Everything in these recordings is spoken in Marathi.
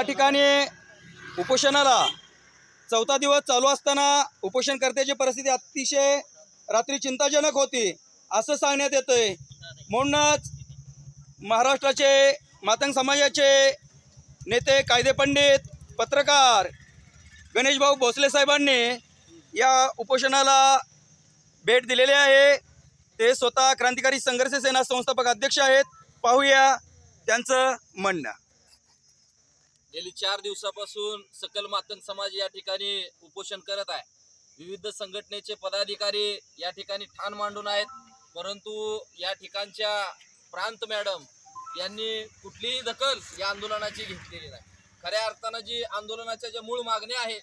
या ठिकाणी उपोषणाला चौथा दिवस चालू असताना उपोषणकर्त्याची परिस्थिती अतिशय रात्री चिंताजनक होती असं सांगण्यात येतंय. म्हणूनच महाराष्ट्राचे मातंग समाजाचे नेते कायदे पंडित पत्रकार गणेशभाऊ भोसले साहेबांनी या उपोषणाला भेट दिलेली आहे. ते स्वतः क्रांतिकारी संघर्ष सेना संस्थापक अध्यक्ष आहेत. पाहूया त्यांचं म्हणणं. गेली चार दिवसापासून सकल मातंग समाज या ठिकाणी उपोषण करत आहे. विविध संघटनेचे पदाधिकारी या ठिकाणी ठाण मांडून आहेत. परंतु या ठिकाणच्या प्रांत मॅडम यांनी कुठलीही दखल या आंदोलनाची घेतलेली नाही. खऱ्या अर्थानं जी आंदोलनाच्या ज्या मूळ मागण्या आहेत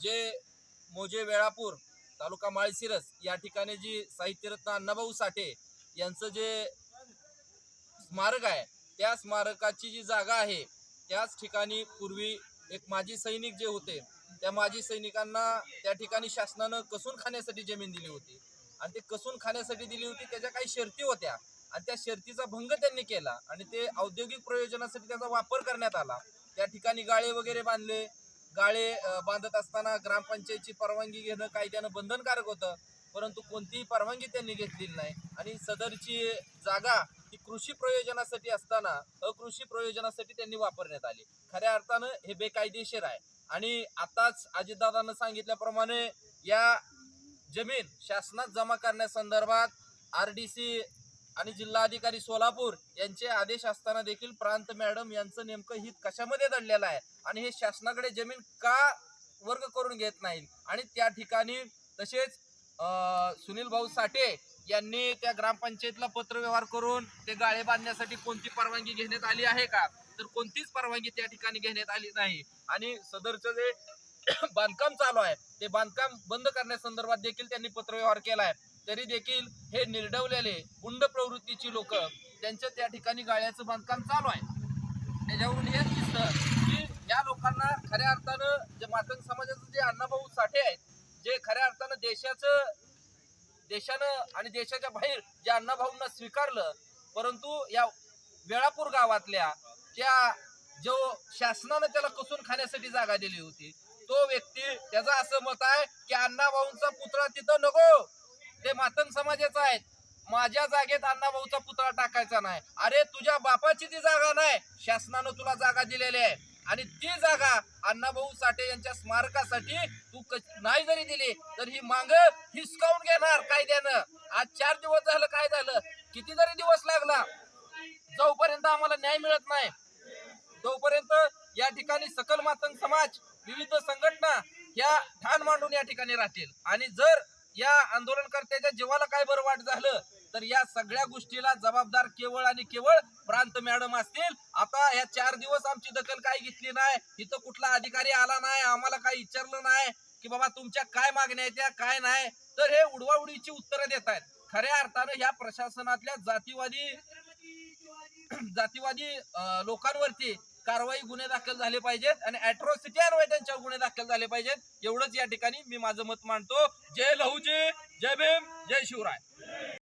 जे मोजे वेळापूर तालुका माळशिरस या ठिकाणी जी साहित्यरत्न अण्णाभाऊ साठे यांचं जे स्मारक आहे त्या स्मारकाची जी जागा आहे त्याच ठिकाणी पूर्वी एक माजी सैनिक जे होते त्या माजी सैनिकांना त्या ठिकाणी शासनानं कसून खाण्यासाठी जमीन दिली होती. आणि ते कसून खाण्यासाठी दिली होती त्याच्या काही शर्ती होत्या. आणि त्या शर्तीचा भंग त्यांनी केला आणि ते औद्योगिक प्रयोजनासाठी त्याचा वापर करण्यात आला. त्या ठिकाणी गाळे वगैरे बांधले. गाळे बांधत असताना ग्रामपंचायतची परवानगी घेणं कायद्यानं बंधनकारक होतं. परंतु कोणतीही परवानगी त्यांनी घेतलेली नाही. आणि सदरची जागा ही कृषी प्रयोजनासाठी असताना अकृषी प्रयोजनासाठी त्यांनी वापरण्यात आली. खऱ्या अर्थानं हे बेकायदेशीर आहे. आणि आताच अजितदादांना सांगितल्याप्रमाणे या जमीन शासनात जमा करण्यासंदर्भात आर डी सी आणि जिल्हाधिकारी सोलापूर यांचे आदेश असताना देखील प्रांत मॅडम यांचं नेमकं हित कशामध्ये दडलेलं आहे? आणि हे शासनाकडे जमीन का वर्ग करून घेत नाही आणि त्या ठिकाणी तसेच सुनील भाऊ साठे यांनी त्या ग्रामपंचायतला पत्रव्यवहार करून ते गाळे बांधण्यासाठी कोणती परवानगी घेण्यात आली आहे का? तर कोणतीच परवानगी त्या ठिकाणी घेण्यात आली नाही. आणि सदरचं जे बांधकाम चालू आहे ते बांधकाम बंद करण्यासंदर्भात देखील त्यांनी पत्रव्यवहार केला आहे तरी देखील हे निर्डवलेले गुंड प्रवृत्तीची लोक त्यांच्या त्या ठिकाणी गाळ्याचं बांधकाम चालू आहे. त्याच्यावरून हेच दिसतं की या लोकांना खऱ्या अर्थानं जे मातंग समाजाचं जे अण्णाभाऊ साठे आहेत जे खऱ्या अर्थानं देशाचं देशानं आणि देशाच्या बाहेर जे अण्णाभाऊंना स्वीकारलं परंतु या वेळापूर गावातल्या त्या जो शासनानं त्याला कसून खाण्यासाठी जागा दिली होती तो व्यक्ती त्याचं असं मत आहे की अण्णाभाऊंचा पुतळा तिथं नको. ते मातन समाजाचा आहे माझ्या जागेत अण्णाभाऊचा पुतळा टाकायचा नाही. अरे तुझ्या बापाची ती जागा नाही. शासनानं तुला जागा दिलेली आहे. आणि ती जागा अण्णाभाऊ साठे यांच्या स्मारकासाठी तू क- नाही जरी दिली तर ही मांग हिसकावून घेणार कायद्यानं. आज चार दिवस झालं काय झालं? किती जरी दिवस लागला जोपर्यंत आम्हाला न्याय मिळत नाही तोपर्यंत या ठिकाणी सकल मातंग समाज विविध संघटना या ठाण मांडून या ठिकाणी राहतील. आणि जर या आंदोलनकर्त्याच्या जीवाला काय बरं वाट झालं तर या सगळ्या गोष्टीला जबाबदार केवळ आणि केवळ प्रांत मॅडम असतील. आता या चार दिवस आमची दखल काय घेतली नाही? इथं कुठला अधिकारी आला नाही? आम्हाला काही विचारलं नाही? की बाबा तुमच्या काय मागण्या आहेत त्या काय नाही? तर हे उडवाउडीची उत्तरं देत आहेत. खऱ्या अर्थानं या प्रशासनातल्या जातीवादी जातीवादी लोकांवरती कारवाई गुन्हे दाखल झाले पाहिजेत आणि अॅट्रॉसिटी त्यांच्यावर गुन्हे दाखल झाले पाहिजेत. एवढंच या ठिकाणी मी माझं मत मांडतो. जय लहूजी जय भीम जय शिवराय.